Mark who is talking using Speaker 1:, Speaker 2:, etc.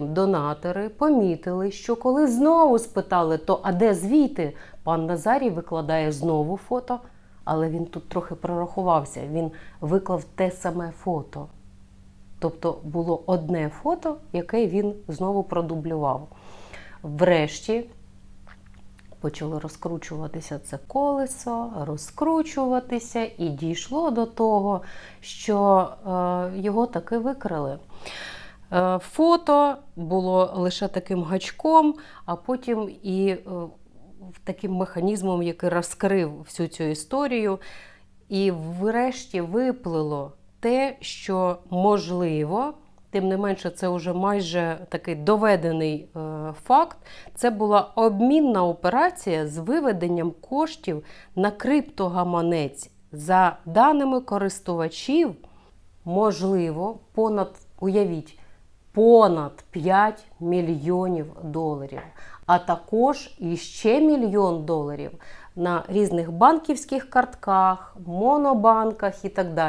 Speaker 1: Донатори помітили, що коли знову спитали, то а де звіти, пан Назарій викладає знову фото, але він тут трохи прорахувався. Він виклав те саме фото. Тобто було одне фото, яке він знову продублював. Врешті почало розкручуватися це колесо, розкручуватися, і дійшло до того, що е, його таки викрили. Е, Фото було лише таким гачком, а потім і е, таким механізмом, який розкрив всю цю історію. І врешті виплило те, що можливо, тим не менше, це вже майже такий доведений е, факт. Це була обмінна операція з виведенням коштів на криптогаманець за даними користувачів. Можливо, понад, уявіть, понад 5 мільйонів доларів, а також іще мільйон доларів на різних банківських картках, монобанках і так далі.